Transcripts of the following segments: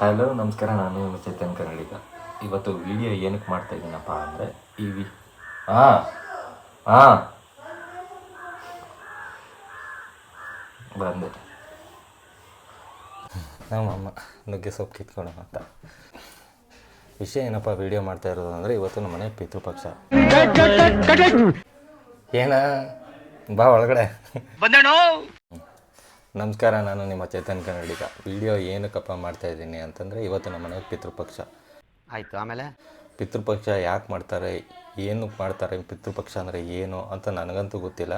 Hello ನಮಸ್ಕಾರ. ನಾನು ಚೇತನ್ ಕನ್ನಡಿಗ. ಇವತ್ತು ವಿಡಿಯೋ ಏನಕ್ಕೆ ಮಾಡ್ತಾ ಇದ್ದೀನಪ್ಪ ಅಂದರೆ ಈ ವಿ ಹಾಂ ಹಾಂ ಬಂದೆ. ನಮ್ಮಮ್ಮ ನುಗ್ಗೆ ಸೊಪ್ಪು ಕಿತ್ಕೊಳ್ಳೋಣ ಅಂತ. ವಿಷಯ ಏನಪ್ಪ ವಿಡಿಯೋ ಮಾಡ್ತಾ ಇರೋದು ಅಂದರೆ ಇವತ್ತು ನಮ್ಮ ಮನೆ ಪಿತೃಪಕ್ಷ. ಏನ? ಬಾ ಒಳಗಡೆ. ನಮಸ್ಕಾರ ನಾನು ನಿಮ್ಮ ಚೇತನ್ ಕನ್ನಡಿಗ. ವಿಡಿಯೋ ಏನಕ್ಕಪ್ಪ ಮಾಡ್ತಾ ಇದ್ದೀನಿ ಅಂತಂದರೆ ಇವತ್ತು ನಮ್ಮ ಮನೆಗೆ ಪಿತೃಪಕ್ಷ. ಆಯಿತು ಆಮೇಲೆ? ಪಿತೃಪಕ್ಷ ಯಾಕೆ ಮಾಡ್ತಾರೆ ಏನಕ್ಕೆ ಮಾಡ್ತಾರೆ ಪಿತೃಪಕ್ಷ ಅಂದರೆ ಏನು ಅಂತ ನನಗಂತೂ ಗೊತ್ತಿಲ್ಲ.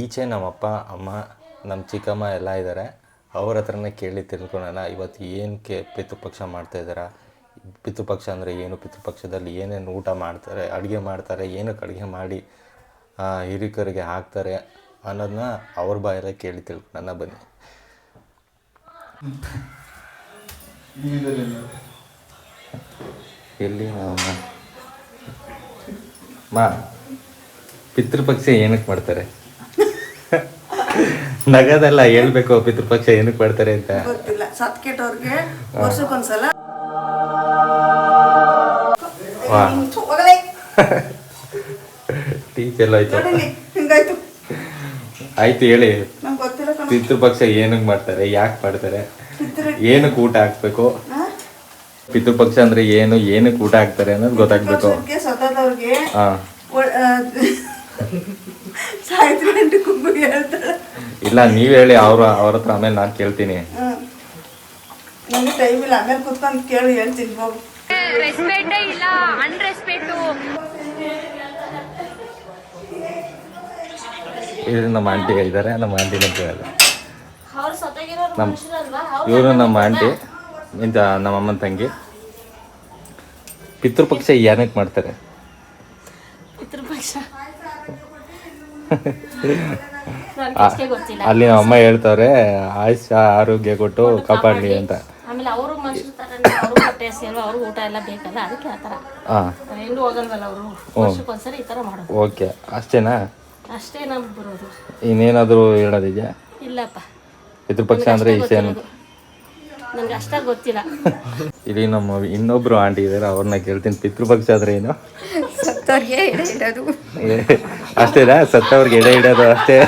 ಈಚೆ ನಮ್ಮಪ್ಪ ಅಮ್ಮ ನಮ್ಮ ಚಿಕ್ಕಮ್ಮ ಎಲ್ಲ ಇದ್ದಾರೆ ಅವ್ರ ಹತ್ರನೇ ಕೇಳಿ ತಿಳ್ಕೊಳ್ಳೋಣ ಇವತ್ತು ಏನಕ್ಕೆ ಪಿತೃಪಕ್ಷ ಮಾಡ್ತಾ ಇದ್ದಾರೆ ಪಿತೃಪಕ್ಷ ಅಂದರೆ ಏನು? ಪಿತೃಪಕ್ಷದಲ್ಲಿ ಏನೇನು ಊಟ ಮಾಡ್ತಾರೆ ಅಡುಗೆ ಮಾಡ್ತಾರೆ ಏನಕ್ಕೆ ಅಡುಗೆ ಮಾಡಿ ಹಿರಿಯರಿಗೆ ಹಿರಿಕರಿಗೆ ಹಾಕ್ತಾರೆ? ಅನ್ನೋದನ್ನ ಅವ್ರ ಬಾಯಲ್ಲೇ ಕೇಳಿ ತಿಳ್ಕೊಳ್ಳೋಣ ಬನ್ನಿ. ಎಲ್ಲಿ ಮಾ ಪಿತೃಪಕ್ಷ ಏನಕ್ಕೆ ಮಾಡ್ತಾರೆ? ನಗದಲ್ಲ ಹೇಳ್ಬೇಕು ಪಿತೃಪಕ್ಷ ಏನಕ್ಕೆ ಮಾಡ್ತಾರೆ ಅಂತ. ಗೊತ್ತಿಲ್ಲ. ಸತ್ ಕೆಟ್ಟವ್ರಿಗೆ ವರ್ಷಕ್ಕೊಂದ್ಸಲ ಟೀಚ್ ಎಲ್ಲ ಆಯ್ತು. ಆಯ್ತು ಹೇಳಿ. ನಂಗೆ ಗೊತ್ತಿಲ್ಲ ಕಣ. ಪಿತೃಪಕ್ಷ ಏನಕ್ಕೆ ಮಾಡ್ತಾರೆ ಯಾಕೆ ಮಾಡ್ತಾರೆ? ಪಿತೃ ಏನಕ್ಕೆ ಊಟ ಹಾಕ್ಬೇಕು? ಪಿತೃಪಕ್ಷ ಅಂದ್ರೆ ಏನು ಏನಕ್ಕೆ ಊಟ ಹಾಕ್ತಾರೆ ಅನ್ನೋದು ಗೊತ್ತಾಗ್ಬೇಕು. ವರ್ಷಕ್ಕೆ ಸತ್ತದವ್ರಿಗೆ ಹಾ ಒ- ಆ, ಸಾಯ್ತ್ರಿ ಗಂಟೆ ಕುಂಬು ಹೇಳ್ತಾಳೆ. ಇಲ್ಲ ನೀವ್ ಹೇಳಿ ಅವ್ರ ಅವ್ರ ಹತ್ರ ಆಮೇಲೆ ನಾನು ಕೇಳ್ತೀನಿ. ಹ್ಮ್ ನಂಗೆ ಟೈಮ್ ಇಲ್ಲ ಆಮೇಲೆ ಕುತ್ಕೊಂಡು ಕೇಳಿ ಹೇಳ್ತೀನಿ ಹೋಗು. ರೆಸ್ಪೆಕ್ಟೇ ಇಲ್ಲ ಅನ್ರೆಸ್ಪೆಕ್ಟು ಇದು ನಮ್ಮ ಆಂಟಿ ಇದ್ದಾರೆ ನಮ್ಮ ಆಂಟಿ ಕೇಳಿದೆ. ನಮ್ಮ ಇವರು ನಮ್ಮ ಆಂಟಿ ಇಂತ ನಮ್ಮ ಅಮ್ಮನ ತಂಗಿ. ಪಿತೃಪಕ್ಷ ಏನಕ್ಕೆ ಮಾಡ್ತಾರೆ? ಅಲ್ಲಿ ನಮ್ಮ ಅಮ್ಮ ಹೇಳ್ತಾರೆ ಆಯುಷ್ ಆರೋಗ್ಯ ಕೊಟ್ಟು ಕಾಪಾಡಲಿ ಅಂತ. ಆಮೇಲೆ ಅವರು ಮನುಷ್ಯರ ಅವರು ಹೊಟ್ಟೆ ಹಸಿ ಅಲ್ವಾ ಅವ್ರು ಊಟ ಎಲ್ಲ ಬೇಕಲ್ಲ ಅದಕ್ಕೆ ಆ ಥರ. ಹಾಂ ಎಲ್ಲೂ ಹೋಗಲ್ವಲ್ಲ ಅವರು? ವರ್ಷಕ್ಕೊಂದ್ಸರಿ ಈ ಥರ ಮಾಡೋದು. ಓಕೆ ಅಷ್ಟೇನಾ? ಅಷ್ಟೇ ನಮ್ಗೆ ಬರೋದು. ಇನ್ನೇನಾದರೂ ಹೇಳೋದಿದೆಯಾ? ಇಲ್ಲಪ್ಪ. ಪಿತೃಪಕ್ಷ ಅಂದರೆ ಇಷ್ಟೇನು ನನಗೆ ಅಷ್ಟಾಗಿ ಗೊತ್ತಿಲ್ಲ. ಇಲ್ಲಿ ನಮ್ಮ ಇನ್ನೊಬ್ರು ಆಂಟಿ ಇದ್ದಾರೆ ಅವ್ರನ್ನ ಕೇಳ್ತೀನಿ. ಪಿತೃಪಕ್ಷ ಆದರೆ ಏನು? ಸತ್ತವ್ರಿಗೆ ಎಡೆ ಇಡೋದು. ಏ, ಅಷ್ಟೇನಾ ಸತ್ತವ್ರಿಗೆ ಎಡೆ ಇಡೋದು ಅಷ್ಟೇ.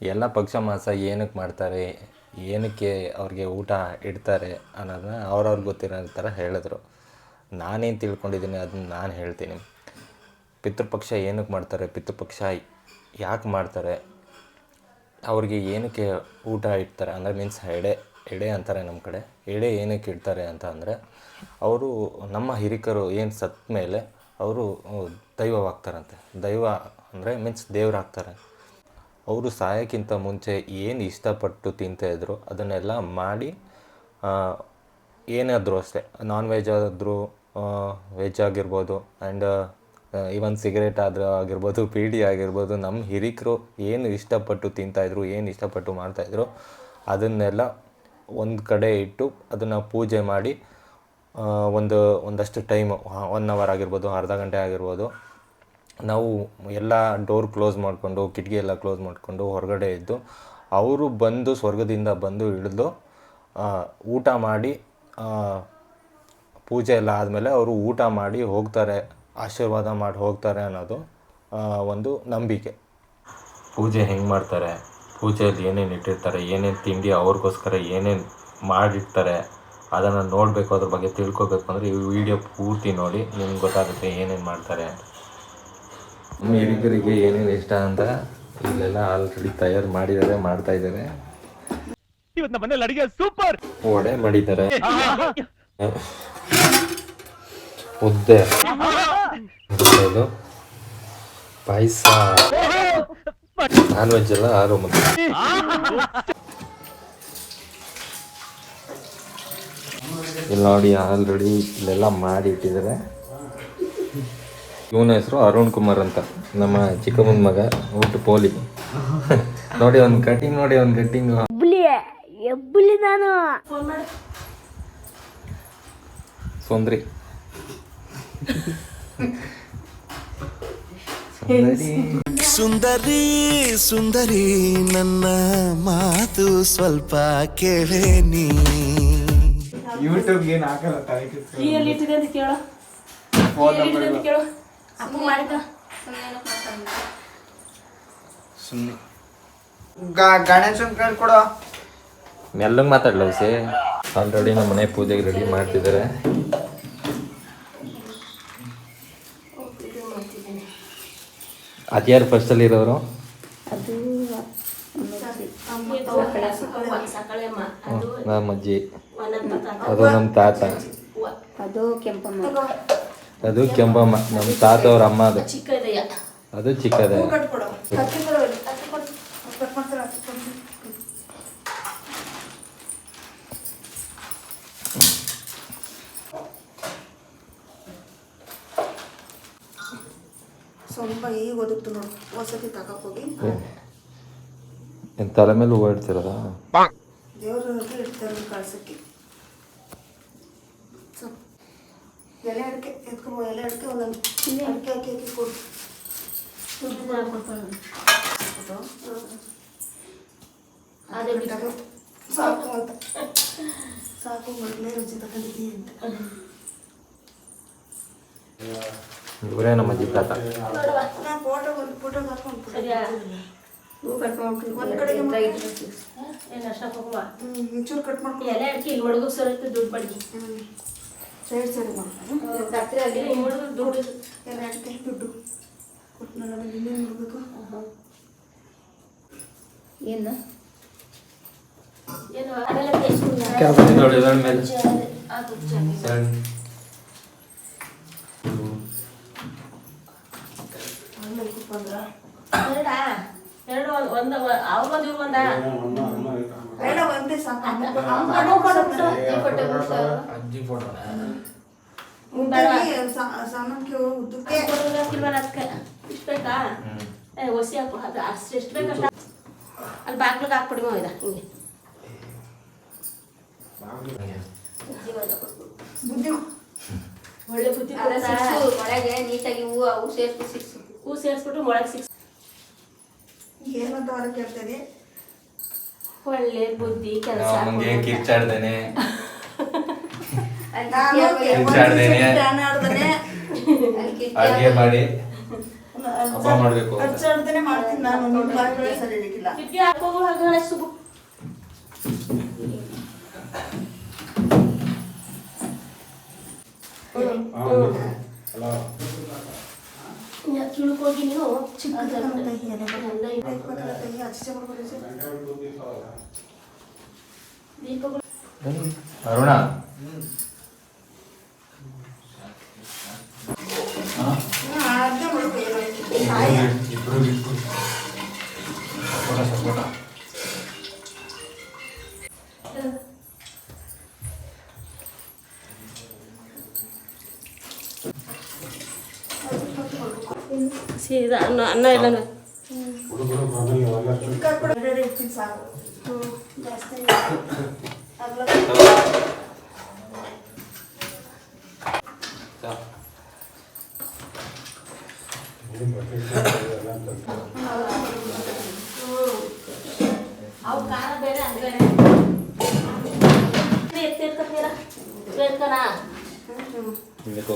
ಎಲ್ಲ ಪಕ್ಷ ಮಾಸ ಏನಕ್ಕೆ ಮಾಡ್ತಾರೆ ಏನಕ್ಕೆ ಅವ್ರಿಗೆ ಊಟ ಇಡ್ತಾರೆ ಅನ್ನೋದನ್ನ ಅವ್ರವ್ರಿಗೆ ಗೊತ್ತಿರೋ ಥರ ಹೇಳಿದ್ರು. ನಾನೇನು ತಿಳ್ಕೊಂಡಿದ್ದೀನಿ ಅದನ್ನ ನಾನು ಹೇಳ್ತೀನಿ. ಪಿತೃಪಕ್ಷ ಏನಕ್ಕೆ ಮಾಡ್ತಾರೆ? ಪಿತೃಪಕ್ಷ ಯಾಕೆ ಮಾಡ್ತಾರೆ? ಅವ್ರಿಗೆ ಏನಕ್ಕೆ ಊಟ ಇಡ್ತಾರೆ? ಅಂದರೆ ಮೀನ್ಸ್ ಎಡೆ ಎಡೆ ಅಂತಾರೆ ನಮ್ಮ ಕಡೆ. ಎಡೆ ಏನಕ್ಕೆ ಇಡ್ತಾರೆ ಅಂತ ಅಂದರೆ, ಅವರು ನಮ್ಮ ಹಿರಿಕರು ಏನು ಸತ್ತ ಮೇಲೆ ಅವರು ದೈವವಾಗ್ತಾರಂತೆ. ದೈವ ಅಂದರೆ ಮೀನ್ಸ್ ದೇವರಾಗ್ತಾರೆ. ಅವರು ಸಾಯೋಕ್ಕಿಂತ ಮುಂಚೆ ಏನು ಇಷ್ಟಪಟ್ಟು ತಿಂತಾಯಿದ್ರು ಅದನ್ನೆಲ್ಲ ಮಾಡಿ ಏನಾದರೂ ಅಷ್ಟೇ. ನಾನ್ ವೆಜ್ ಆದರೂ ವೆಜ್ ಆಗಿರ್ಬೋದು ಆ್ಯಂಡ್ ಈವನ್ ಸಿಗರೇಟ್ ಆದರೂ ಆಗಿರ್ಬೋದು, ಪೀಡಿ ಆಗಿರ್ಬೋದು ನಮ್ಮ ಹಿರಿಕರು ಏನು ಇಷ್ಟಪಟ್ಟು ತಿಂತಾಯಿದ್ರು ಏನು ಇಷ್ಟಪಟ್ಟು ಮಾಡ್ತಾಯಿದ್ರು ಅದನ್ನೆಲ್ಲ ಒಂದು ಕಡೆ ಇಟ್ಟು ಅದನ್ನು ಪೂಜೆ ಮಾಡಿ ಒಂದು, ಒಂದಷ್ಟು ಟೈಮ್ ಒನ್ ಅವರ್ ಆಗಿರ್ಬೋದು, ಅರ್ಧ ಗಂಟೆ ಆಗಿರ್ಬೋದು, ನಾವು ಎಲ್ಲ ಡೋರ್ ಕ್ಲೋಸ್ ಮಾಡಿಕೊಂಡು, ಕಿಟಕಿ ಎಲ್ಲ ಕ್ಲೋಸ್ ಮಾಡಿಕೊಂಡು ಹೊರಗಡೆ ಇದ್ದು ಅವರು ಬಂದು ಸ್ವರ್ಗದಿಂದ ಬಂದು ಇಳಿದು ಊಟ ಮಾಡಿ ಪೂಜೆ ಎಲ್ಲ ಆದಮೇಲೆ ಅವರು ಊಟ ಮಾಡಿ ಹೋಗ್ತಾರೆ ಆಶೀರ್ವಾದ ಮಾಡಿ ಹೋಗ್ತಾರೆ ಅನ್ನೋದು ಒಂದು ನಂಬಿಕೆ. ಪೂಜೆ ಹೆಂಗೆ ಮಾಡ್ತಾರೆ ಪೂಜೆಯಲ್ಲಿ ಏನೇನು ಇಟ್ಟಿರ್ತಾರೆ ಏನೇನು ತಿಂಡಿ ಅವ್ರಿಗೋಸ್ಕರ ಏನೇನು ಮಾಡಿರ್ತಾರೆ ಅದನ್ನು ನೋಡಬೇಕು ಅದ್ರ ಬಗ್ಗೆ ತಿಳ್ಕೊಬೇಕು ಅಂದರೆ ಈ ವಿಡಿಯೋ ಪೂರ್ತಿ ನೋಡಿ ನಿಮ್ಗೆ ಗೊತ್ತಾಗುತ್ತೆ ಏನೇನು ಮಾಡ್ತಾರೆ ಹಿರಿಯರಿಗೆ ಏನೇನು ಇಷ್ಟ ಅಂತ ಇಲ್ಲೆಲ್ಲ ಆಲ್ರೆಡಿ ತಯಾರು ಮಾಡಿದ್ದಾರೆ ಮಾಡ್ತಾ ಇದ್ದಾರೆ. ಇವತ್ತು ನಮ್ಮ ಮನೇಲಿ ಅಡಿಗೆ ಸೂಪರ್! ವಡೆ ಮಾಡಿದ್ದಾರೆ. ಮುದ್ದೆ ಇದು ಪಾಯಸ. ನಾನ್ ವೆಜ್ ಎಲ್ಲ ಆರು ಮುದ್ದೆ. ಇಲ್ಲಿ ನೋಡಿ ಆಲ್ರೆಡಿ ಇಲ್ಲೆಲ್ಲ ಮಾಡಿ ಇಟ್ಟಿದ್ದಾರೆ. ಇವನ ಹೆಸರು ಅರುಣ್ ಕುಮಾರ್ ಅಂತ. ನಮ್ಮ ಚಿಕ್ಕಮ್ಮನ ಮಗ ಊಟ ಪೋಲಿ. ನೋಡಿ ಒಂದು ಕಟಿಂಗ್ ನೋಡಿ ಒಂದು ಕಟಿಂಗ್ ಸುಂದ್ರಿ ಸುಂದರಿ. ಸುಂದರಿ ಸುಂದರಿ ನನ್ನ ಮಾತು ಸ್ವಲ್ಪ ಕೇಳೇ ನೀ. ಯೂಟ್ಯೂಬ್ ಏನು ಹಾಕಲ್ಲ ತಲೆ ಇಟ್ಟಿದೆ ಅಂತ ಕೇಳು? ಕೀ ಎಲ್ಲಿ ಇಟ್ಟಿದೆ ಅಂತ ಕೇಳು? ಅಪ್ಪ ಮಾಡಿದ ಸುಮ್ಮನೆ ಗಣೇಶನ್ ಕೈ ಕೊಡೋ. ಮೆಲ್ಲಗೆ ಆಲ್ರೆಡಿ ನಮ್ಮ ಮನೆ ಪೂಜೆಗೆ ರೆಡಿ ಮಾಡ್ತಿದ್ದಾರೆ ಅದ್ಯಾರು ಫಸ್ಟಲ್ಲಿ ಇರೋರು? ಅದು ನಮ್ಮ ಅಜ್ಜಿ. ಅದು ನಮ್ಮ ತಾತ. ಅದು ಕೆಂಪಮ್ಮ. ಅದು ಕೆಂಪಮ್ಮ. ನಮ್ಮ ತಾತ ಅವ್ರ ಅಮ್ಮ ಅದು. ಅದು ಚಿಕ್ಕದ ಕಟ್ಕೊಡು ಹತ್ತಿ ಕೊಡು ಇಲ್ಲಿ. ಹತ್ತಿ ಕೊಡು. ಕಟ್ ಮಾಡ್ತಾರೆ ಹತ್ತಿ ಕೊಡು. ಸ್ವಲ್ಪ ಈಗ ಒದಗ್ತು ನೋಡಿ. ವಸತಿ ತಗಕ್ ಹೋಗಿ. ತಲೆ ಮೇಲೆ ಹೂವು ಇಡ್ತಿರೋದ? ದೇವ್ರ ಇಡ್ತಾರೆ ಕಳ್ಸಕ್ಕೆ. ಎಲೆ ಅಡಿಕೆ ಎತ್ಕೊಂಬ ಎಲೆ ಅಡಿಕೆ ಒಂದೊಂದು ಅಡಿಕೆ ಹಾಕಿ ಹಾಕಿ ಕೊಡು. ಅದೇ ಬಿಟ್ಟಾಗ ಸಾಕು ಅಂತ. ಸಾಕು ಮೊದಲೇ ರುಚಿ ತಗೊಂಡಿದ್ದೀನಿ ಅಂತ. ಇವರೇ ನಮ್ಮ ಅಜ್ಜಿ ತಾತ ಏನು? ಫೋಟೋ ಮಾಡಬೇಕು ಏನು ಏನು ಒಂದ ಆಮೇಲೆ ಒಂದೇ ಸಾಕು ಎರಡು ಅಜ್ಜಿ ಫೋಟೋ ಅದಕ್ಕೆ ಇಷ್ಟು ಬೇಕಾ ಏ ಒಸಿ ಹಾಕು ಅದು ಅಷ್ಟು ಎಷ್ಟು ಬೇಕಷ್ಟ ಅಲ್ಲಿ ಬಾಗ್ಲಿಗೆ ಹಾಕ್ಬಿಡಿ ಮಾವಿದ ಹಿಂಗೆ ಬುದ್ಧಿ ಒಳ್ಳೆ ಬುದ್ಧಿ ಒಳಗೆ ನೀಟಾಗಿ ಹೂವು ಅವು ಸೇರಿಸಿ ಸಿಕ್ಸು ಹೂ ಸೇರಿಸ್ಬಿಟ್ಟು ಮೊಳಗೆ ಸಿಕ್ಸ್ ಏನಂತ ಹೊರ ಕೇಳ್ತದೆ ಒಳ್ಳೆ ಬುದ್ಧಿ ಕೆಲಸ ಕಿರ್ಚಾಡ್ದೇನೆ ಅಲ್ಲಿ ನಾನು ಕಿರ್ಚಾಡ್ದೇನೆ. ಡ್ಯಾನ್ ಆಡ್ದೇನೆ ಅಡುಗೆ ಮಾಡಿ ಹಬ್ಬ ಮಾಡ್ಬೇಕು ಅಂತ. ಹಚ್ಚಾಡ್ದೇನೆ ಮಾಡ್ತೀನಿ ನಾನು ನಿಮ್ಮ ಬಾಯಿಗಳೇ ಸರಿ ಹಾಕೋಗು ಹಾಗೆ ನೀನು ಚಿಕ್ಕದ ದೀಪಗಳು. ಅರುಣ. ಅನ್ನ ಅನ್ನ ಇಲ್ಲ ಸಾಕು ಜಾಸ್ತಿ ಅಗಲ ಅವು ಖಾರ ಬೇರೆ ಅದು ಬೇರೆ ಎತ್ತಿ ಎತ್ಕೊತೀರ ಬೇಕನಾ ಎಲ್ಲಿಗೆ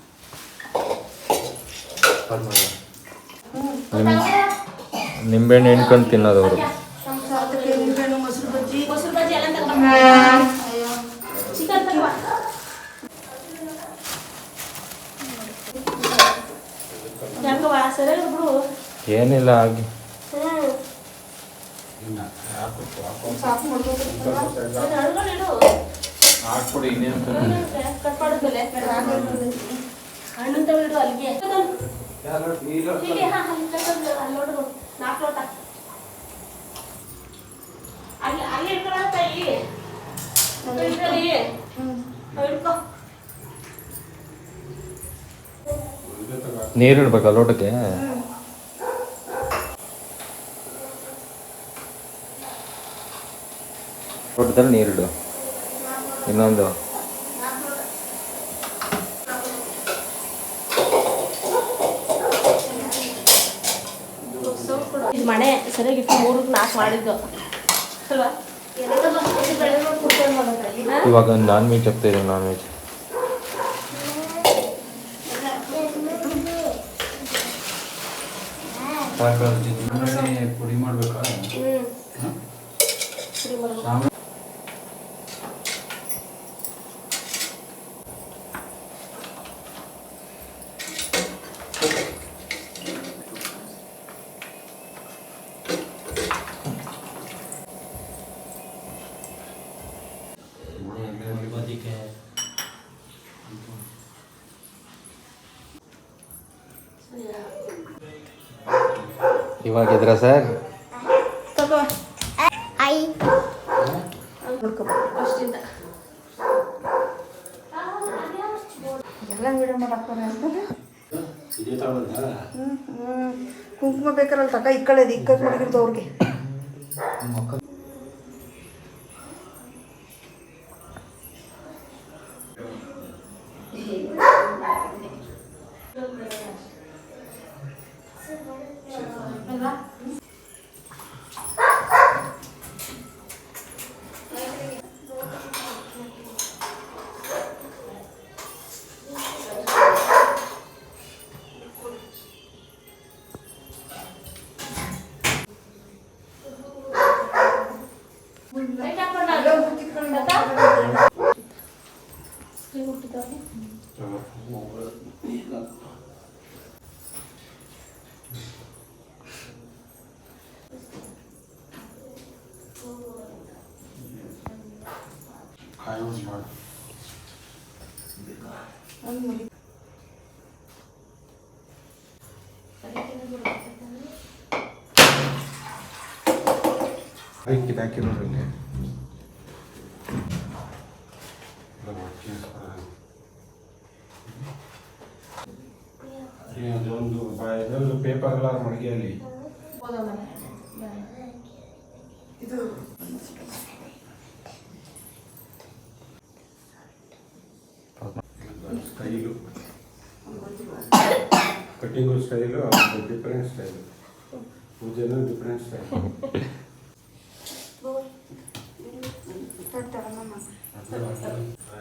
ತಗೋ ಹೆಣ್ಕೊಂಡು ಸರಿ ಬಿಡು ಏನಿಲ್ಲ ಆಗಿ ಹಣ್ಣು ತಗೊಂಡು ಮಾಡ್ಬೇಕು ಅದನ್ನ ಅಡ್ಕೊಂಡು ಇಡು ಹಾಕ್ಬಿಡಿ ಇನ್ನೇನು ಕಟ್ ಮಾಡಿದ್ಮೇಲೆ ಹಣ್ಣು ತಗೊಂಡು ಅಲ್ಲಿಗೆ ಹೀಗೆ ಹಾ ಅಲ್ಲಿ ಕಟ್ಟೋದು ಅಲ್ಲಿ ನೋಡು ನಾಲ್ಕು ಲೋಟ ಅಲ್ಲಿ ಅಲ್ಲಿ ಇಟ್ಕೊಳ್ಳೋ ತಾಯಿ ಇಟ್ಕೊಳ್ಳಿ ಹಿಡ್ಕೊ ನೀರು ಇಡ್ಬೇಕಾ ಲೋಟಕ್ಕೆ ಲೋಟದಲ್ಲಿ ನೀರಿಡು ಇನ್ನೊಂದು ಇದು ಸರಿಯಾಗಿ ಮೂರು ಮೂರಕ್ಕೆ ನಾಲ್ಕು ಮಾಡಿದ್ದು. ಅಲ್ವಾ? ಇವಾಗ ನಾನ್ ವೆಜ್ ಆಗ್ತಾ ಇದೆ ನಾನ್ ವೆಜ್ ಪುಡಿ ಮಾಡ್ಬೇಕಾ? ಇವಾಗ ಇದ್ರ ಸರ್ ಕುಂಕುಮ ಬೇಕಾರಲ್ಲ ತಕ ಇಕ್ಕಳೇದು ಇಕ್ಕಕ್ಕೆ ಮಡಗಿರ್ದು ಅವ್ರಿಗೆ. ಲೈಟ್ ಕಾಯಿ ಒಂದು ಮಾಡು ಹಾಕಿ ಹಾಕಿ ನೋಡ್ರಿ ಇಲ್ಲಿ. ಏ, ಅದೊಂದು ಬ- ಇದೊಂದು ಪೇಪರ್ ಎಲ್ಲ ಮಡಗಿಯಲ್ಲಿ style cutting style different style ಪೂಜೆನೂ different style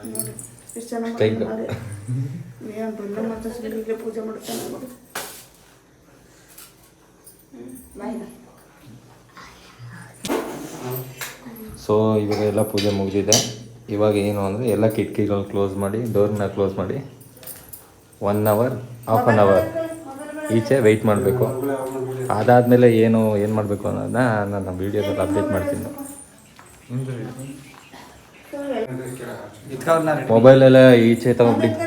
ನೋಡಿ ಎಷ್ಟು ಚೆನ್ನಾಗಿ Thank you. ಮಾಡಿ ಏನು ಬಂದ ಮತ್ತೆ ಸಿಗಲಿಗೆ ಪೂಜೆ ಮಾಡ್ತಾನೆ ನೋಡಿ ಸೊ ಇವಾಗ ಎಲ್ಲ ಪೂಜೆ ಮುಗಿದಿದೆ. ಇವಾಗ ಏನು ಅಂದರೆ ಎಲ್ಲ ಕಿಟಕಿಗಳು ಕ್ಲೋಸ್ ಮಾಡಿ ಡೋರ್ನ ಕ್ಲೋಸ್ ಮಾಡಿ one hour half an hour ಈಚೆ ವೆಯ್ಟ್ ಮಾಡಬೇಕು. ಅದಾದಮೇಲೆ ಏನು ಏನು ಮಾಡಬೇಕು ಅನ್ನೋದನ್ನ ನಾನು ವೀಡಿಯೋದಲ್ಲಿ ಅಪ್ಡೇಟ್ ಮಾಡ್ತೀನಿ. ಮೊಬೈಲೆಲ್ಲ ಈಚೆ ತಗೊಂಡ್ಬಿಟ್ಟು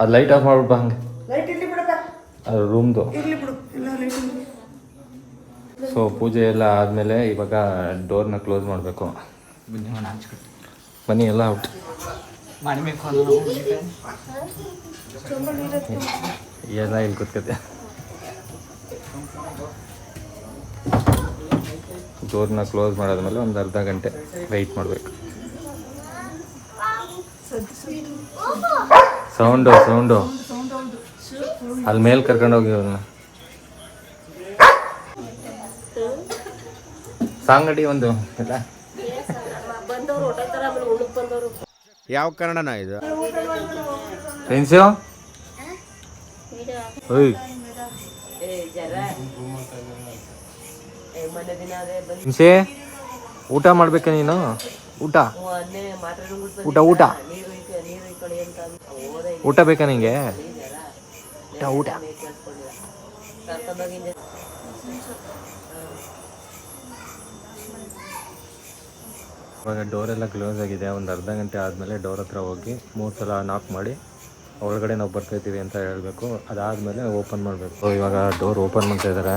ಅದು ಲೈಟ್ ಆಫ್ ಮಾಡ್ಬಿಟ್ಟು ಹಂಗೆ. ಲೈಟ್ ಇಲ್ಲಿ ಬಿಡಪ್ಪ. ಅದು ರೂಮ್ದು ಇರ್ಲಿ ಬಿಡು. ಇಲ್ಲ ಲೈಟ್ ಇಲ್ಲಿ ಸೊ ಪೂಜೆ ಎಲ್ಲ ಆದಮೇಲೆ ಇವಾಗ ಡೋರ್ನ ಕ್ಲೋಸ್ ಮಾಡಬೇಕು. ಬನ್ನಿ ಎಲ್ಲ ಔಟ್ ಎಲ್ಲ ಇಲ್ಲಿ ಕೂತ್ಕತೆ. ಡೋರ್ನ ಕ್ಲೋಸ್ ಮಾಡಾದ್ಮೇಲೆ ಒಂದು ಅರ್ಧ ಗಂಟೆ ವೆಯ್ಟ್ ಮಾಡಬೇಕು. Sound sound. ಅಲ್ಲಿ ಮೇಲೆ ಕರ್ಕೊಂಡೋಗಿ ಅವ್ರನ್ನ ಸಾಂಗಡಿ ಒಂದು ಇಲ್ಲ ಯಾವ ಕನ್ನಡನ ಇದು? ಫ್ರೆಂಡ್ಸು ಓಯ್. ಹಿಂಸೆ ಊಟ ಮಾಡ್ಬೇಕ ನೀನು? ಊಟ? ಊಟ ಊಟ. ಊಟ ಬೇಕಾ ನಿಂಗೆ? ಊಟ ಊಟ. ಇವಾಗ ಡೋರೆಲ್ಲ ಕ್ಲೋಸ್ ಆಗಿದೆ ಒಂದು ಅರ್ಧ ಗಂಟೆ ಆದಮೇಲೆ ಡೋರ್ ಹತ್ರ ಹೋಗಿ ಮೂರು ಸಲ ನಾಕ್ ಮಾಡಿ ಒಳಗಡೆ ನಾವು ಬರ್ತಾಯಿದ್ದೀವಿ ಅಂತ ಹೇಳಬೇಕು. ಅದಾದಮೇಲೆ ಓಪನ್ ಮಾಡಬೇಕು. ಇವಾಗ ಡೋರ್ ಓಪನ್ ಮಾಡ್ತಾ ಇದ್ದಾರೆ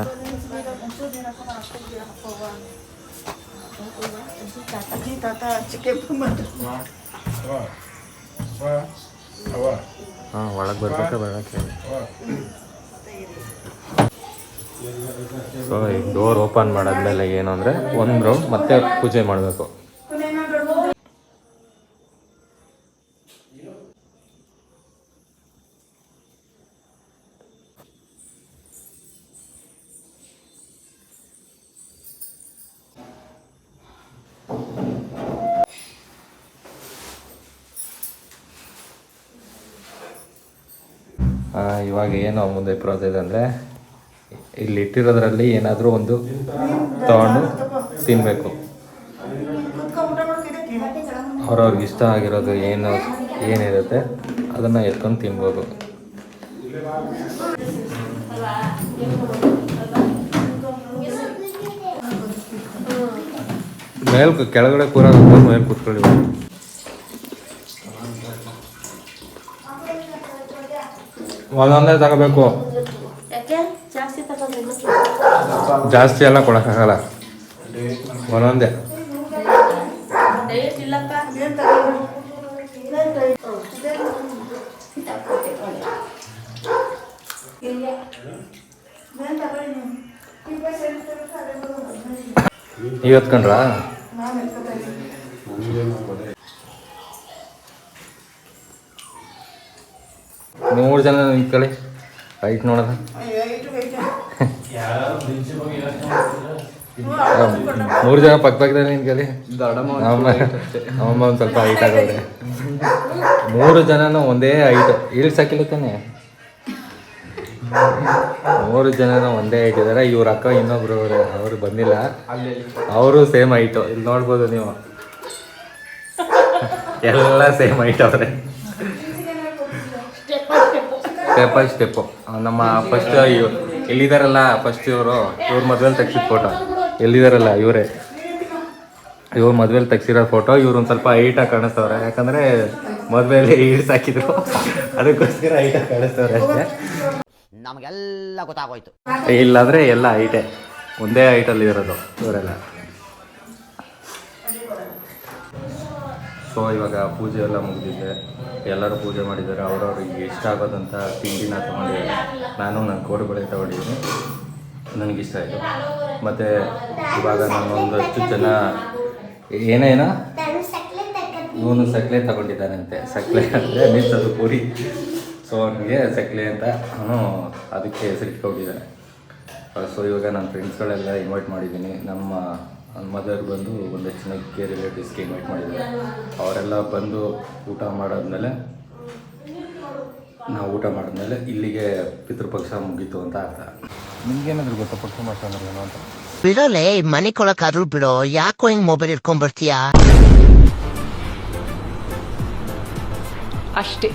ಹಾಂ, ಒಳಗೆ ಬರ್ಬೇಕಾ? ಬರೋಕ್ಕೆ ಸೊ ಈಗ ಡೋರ್ ಓಪನ್ ಮಾಡಾದ್ಮೇಲೆ ಏನು ಅಂದರೆ ಒಂದು ರೌಂಡ್ ಮತ್ತೆ ಪೂಜೆ ಮಾಡಬೇಕು. ಇವಾಗ ಏನು ಮುಂದೆ ಪ್ರೋಸೆಸ್ ಅಂದರೆ ಇಲ್ಲಿ ಇಟ್ಟಿರೋದ್ರಲ್ಲಿ ಏನಾದರೂ ಒಂದು ತಗೊಂಡು ತಿನ್ನಬೇಕು ಅವ್ರವ್ರಿಗೆ ಇಷ್ಟ ಆಗಿರೋದು ಏನು, ಏನಿರುತ್ತೆ, ಅದನ್ನು ಎತ್ಕೊಂಡು ತಿನ್ಬೋದು. ಮೇಲ್ ಕೆಳಗಡೆ ಕೂರ ಮೇಲೆ ಕೂತ್ಕೊಳ್ಳಿ ಒಂದೊಂದೇ ತಗೋಬೇಕು. ಜಾಸ್ತಿ ಎಲ್ಲ ಕೊಡೋಕ್ಕಾಗಲ್ಲ. ಒಂದೊಂದೇ. ಇವತ್ತು ಇಲ್ಲಪ್ಪ ಏನು ತಗೊಂಡು ಏನು ತಗೊಳ್ಳಿ ನೀವು ಎತ್ಕೊಂಡ್ರಾ ನಾನು ಎತ್ಕೊತಾ ಇದ್ದೀನಿ ಮೂರು ಜನ ನಿಂತ್ಕೊಳ್ಳಿ. ಹೈಟ್ ನೋಡದ ಮೂರು ಜನ ಪಕ್ಕ ಪಕ್ಕದಲ್ಲಿ ನಿಂತ್ಕೊಳ್ಳಿ. ಅಮ್ಮ ಒಂದು ಸ್ವಲ್ಪ ಹೈಟ್ ಆಗೋದೆ. ಮೂರು ಜನನೂ ಒಂದೇ ಹೈಟ್ ಇಳಿಸಕ್ಕಿಲ್ಲ ತಾನೆ? ಮೂರು ಜನನೂ ಒಂದೇ ಹೈಟ್ ಇದ್ದಾರೆ ಇವ್ರ ಅಕ್ಕ ಇನ್ನೊಬ್ರು ಅವರು ಅವ್ರು ಬಂದಿಲ್ಲ. ಅವರು ಸೇಮ್ ಹೈಟು ಇಲ್ಲಿ ನೋಡ್ಬೋದು ನೀವು. ಎಲ್ಲ ಸೇಮ್ ಹೈಟ್ ಅವ್ರೆ. ಸ್ಟೆಪ್ ಬೈ ಸ್ಟೆಪ್ ನಮ್ಮ ಫಸ್ಟ್ ಎಲ್ಲಿದಾರಲ್ಲ ಫಸ್ಟ್ ಇವರು ಇವ್ರ ಮದ್ವೆಲಿ ತೆಗ್ಸಿದ ಫೋಟೋ ಎಲ್ಲಿದಾರಲ್ಲ ಇವರೇ. ಇವ್ರ ಮದ್ವೆಲಿ ತೆಗ್ಸಿರೋ ಫೋಟೋ ಇವ್ರು ಒಂದು ಸ್ವಲ್ಪ ಹೈಟಾಗಿ ಕಾಣಿಸ್ತವ್ರೆ. ಯಾಕಂದ್ರೆ ಮದ್ವೆಲಿ ಈಡ್ಸ್ ಹಾಕಿದ್ರು ಅದಕ್ಕೋಸ್ಕರ ಹೈಟಾಗಿ ಕಾಣಿಸ್ತವ್ರೆ ಅಷ್ಟೇ. ನಮಗೆಲ್ಲ ಗೊತ್ತಾಗೋಯ್ತು. ಇಲ್ಲಾಂದ್ರೆ ಎಲ್ಲ ಹೈಟೇ ಒಂದೇ ಹೈಟಲ್ಲಿ ಇರೋದು ಇವರೆಲ್ಲ. ಸೊ ಇವಾಗ ಪೂಜೆ ಎಲ್ಲ ಮುಗಿದಿದೆ. ಎಲ್ಲರೂ ಪೂಜೆ ಮಾಡಿದ್ದಾರೆ. ಅವ್ರವ್ರಿಗೆ ಇಷ್ಟ ಆಗೋದಂಥ ತಿಂಡಿನ ತೊಗೊಂಡಿದ್ದಾರೆ. ನಾನು ನನ್ನ ಕೋಡುಬಳೆ ತಗೊಂಡಿದ್ದೀನಿ. ನನಗಿಷ್ಟ ಆಯಿತು. ಮತ್ತು ಇವಾಗ ನಾನು ಒಂದಷ್ಟು ಜನ ಏನೇನೋ ಇವನು ಸಕ್ಲೆ ತಗೊಂಡಿದ್ದಾನಂತೆ. ಸಕ್ಲೆ ಅಂದರೆ ಮೀನ್ಸ್ ಅದು ಪೂರಿ ಸೊ ಅವನಿಗೆ ಸಕ್ಲೆ ಅಂತ ಅವನು ಅದಕ್ಕೆ ಹೆಸರಿಟ್ಕೊಂಡಿದ್ದಾನೆ. ಸೊ ಇವಾಗ ನನ್ನ ಫ್ರೆಂಡ್ಸ್ಗಳೆಲ್ಲ ಇನ್ವೈಟ್ ಮಾಡಿದ್ದೀನಿ. ನಮ್ಮ ಮದರ್ ಬಂದು ಒಂದಷ್ಟು ಜನಕ್ಕೆ ರಿಲೇಟಿವ್ಸ್ಗೆ ಇನ್ವೈಟ್ ಮಾಡಿದ್ದಾರೆ. ಅವರೆಲ್ಲ ಬಂದು ಊಟ ಮಾಡಾದ್ಮೇಲೆ ನಾವು ಊಟ ಮಾಡಿದ್ಮೇಲೆ ಇಲ್ಲಿಗೆ ಪಿತೃಪಕ್ಷ ಮುಗೀತು ಅಂತ ಅರ್ಥ. ನಿಮ್ಗೇನಾದ್ರು ಗೊತ್ತಾ ಪಕ್ಷ ಮಾಡ್ತಾ ಏನು ಅಂತ? ಬಿಡೋಲೆ ಮನೆ ಕೊಳಕಾದ್ರೂ ಬಿಡೋ ಯಾಕೋ ಹಿಂಗೆ ಮೊಬೈಲ್ ಇಟ್ಕೊಂಡ್ ಬರ್ತೀಯಾ? ಅಷ್ಟೇ.